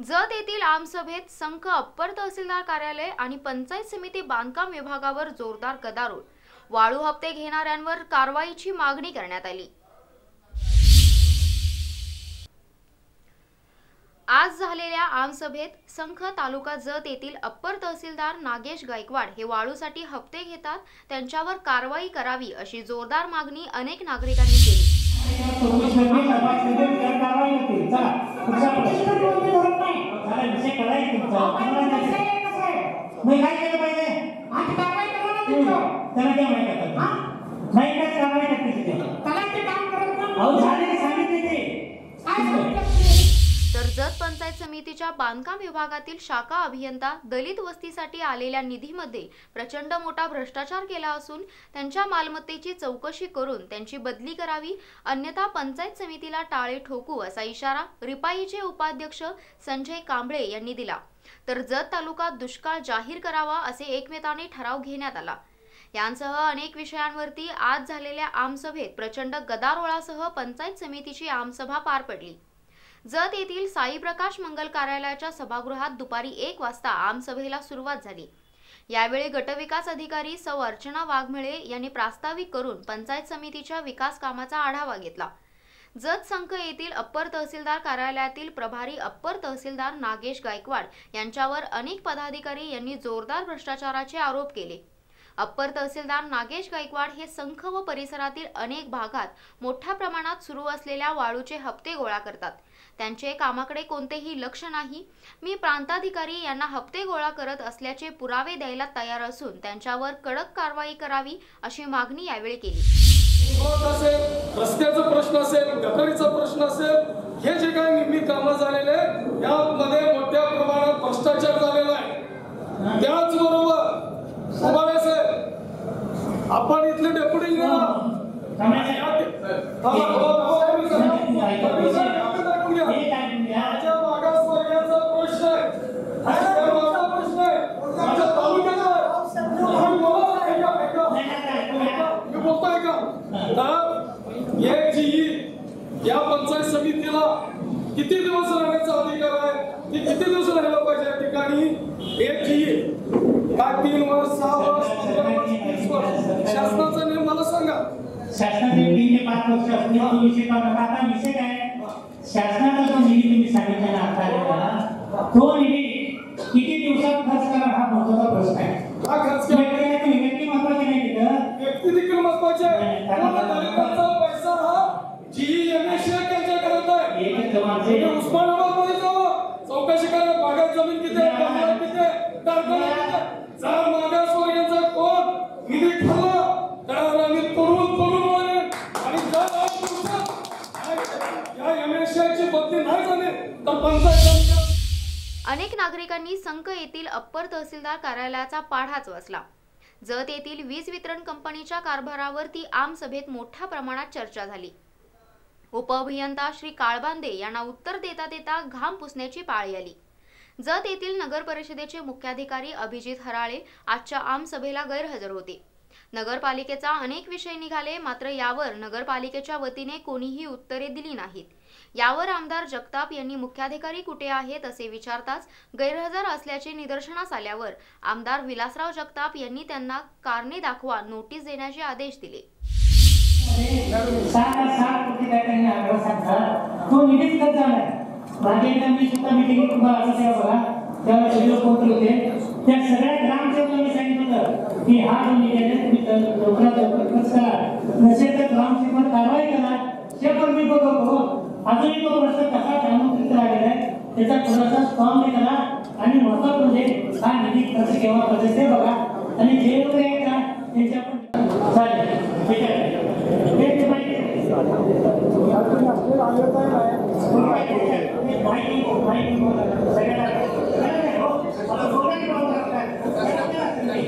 जत येथील आमसभेत संख अप्पर तहसीलदार कार्यालय आणि पंचायत समिती बांधकाम विभागावर जोरदार गदारोळ. वाळू हप्ते घेणाऱ्यांवर कारवाईची मागणी करण्यात आली. आज झालेल्या आमसभेत संख तालुका जत येथील अप्पर तहसीलदार नागेश गायकवाड हे वाळूसाठी हप्ते घेतात त्यांच्यावर कारवाई करावी अशी जोरदार मागणी अनेक नागरिकांनी केली. मी काय केलं पाहिजे? त्याला काय माहिती आता नाही काय कारवाई करते तिथे अहो झाले सांगितले ते. तर जत पंचायत समितीच्या बांधकाम विभागातील शाखा अभियंता दलित वस्तीसाठी आलेल्या निधीमध्ये प्रचंड मोठा भ्रष्टाचार केला असून त्यांच्या मालमत्तेची चौकशी करून त्यांची बदली करावी अन्यथा पंचायत समितीला टाळे ठोकू असा इशारा रिपाईचे उपाध्यक्ष संजय कांबळे यांनी दिला. तर जत तालुका दुष्काळ जाहीर करावा असे एकमेताने ठराव घेण्यात आला. यांसह अनेक विषयांवरती आज झालेल्या आमसभेत प्रचंड गदारोळासह पंचायत समितीची आमसभा पार पडली. जत येथील साई प्रकाश मंगल कार्यालयाच्या सभागृहात दुपारी एक वाजता आमसभेला सुरुवात झाली. यावेळी गटविकास अधिकारी सौ अर्चना वाघमिळे यांनी प्रास्ताविक करून पंचायत समितीच्या विकास कामाचा आढावा घेतला. जत संख येथील अप्पर तहसीलदार कार्यालयातील प्रभारी अप्पर तहसीलदार नागेश गायकवाड यांच्यावर अनेक पदाधिकारी यांनी जोरदार भ्रष्टाचाराचे आरोप केले. अप्पर तहसीलदार नागेश गायकवाड हे संख व परिसरातील अनेक भागात मोठ्या प्रमाणात सुरू असलेल्या वाळूचे हप्ते गोळा करतात. त्यांचे कामाकडे कोणतेही लक्ष नाही. मी प्रांताधिकारी यांना हप्ते गोळा करत असल्याचे पुरावे द्यायला तयार असून त्यांच्यावर कडक कारवाई करावी अशी मागणी यावेळी केली. रस्त्याचा प्रश्न असेल गटारीचा प्रश्न असेल हे जे काही निम्मी कामं झालेले यामध्ये मोठ्या प्रमाणात भ्रष्टाचार झालेला आहे त्याचबरोबर सुभाणे साहेब आपण इथले डेप्युटी माझ्या मागासवर्गीयांचा प्रश्न आहे माझ्या माझा प्रश्न आहे माझ्या तालुक्याचा आहे. तुम्ही बोला, ऐका, ऐका. मी बोलतोय का तर एक जी या पंचायत समितीला किती दिवस राहण्याचा अधिकार आहे ती किती दिवस राहायला पाहिजे या ठिकाणी एक तीन वर्ष सहा वर्ष पंधरा वर्ष वीस वर्ष शासनाचा शासनाचे तीन ते पाच वर्ष असतील तो विषय काढला आता विषय काय? शासनाचा जो निधी तुम्ही सांगितलेला आता तो निधी किती दिवसात खर्च करा हा महत्त्वाचा प्रश्न आहे. हा महत्वाची नाही व्यक्ती देखील महत्त्वाचे पैसा हा जी एम एस त्यांच्या करत आहे उस्मानाबादमध्ये चौकशी करा बागायत जमीन किती किती या बदली नाही झाली तर पंचायत अनेक नागरिकांनी संक येथील अप्पर तहसीलदार कार्यालयाचा पाढाच वाचला जत येथील वीज वितरण कंपनीच्या कारभारावरती आमसभेत मोठ्या प्रमाणात चर्चा झाली. उपअभियंता श्री काळबांदे यांना उत्तर देता देता घाम पुसण्याची पाळी आली. जत येथील नगर परिषदेचे मुख्याधिकारी अभिजित हराळे आजच्या आमसभेला गैरहजर होते. नगरपालिकेचा अनेक विषय निघाले मात्र यावर नगरपालिकेच्या वतीने कोणीही उत्तरे दिली नाहीत. यावर आमदार जगताप यांनी मुख्याधिकारी कुठे आहेत असे विचारताच गैरहजर असल्याचे निदर्शनास आल्यावर आमदार विलासराव जगताप यांनी त्यांना कारणे दाखवा नोटीस देण्याचे आदेश दिले. त्या सगळ्या की हा जो निधी तुम्ही लवकरात लवकर खर्च करा नसेल तर ग्रामसेवक कारवाई करा हे पण मी बघतो अजूनही तो प्रश्न कसा थांबून राहिलेला आहे त्याचा थोडासा स्ट्रॉंग करा आणि महत्वाचं म्हणजे हा निधी खर्च केव्हा करायचा ते बघा आणि जे लोक आहेत का त्यांच्या पण चालेल ठीक आहे हे ahí.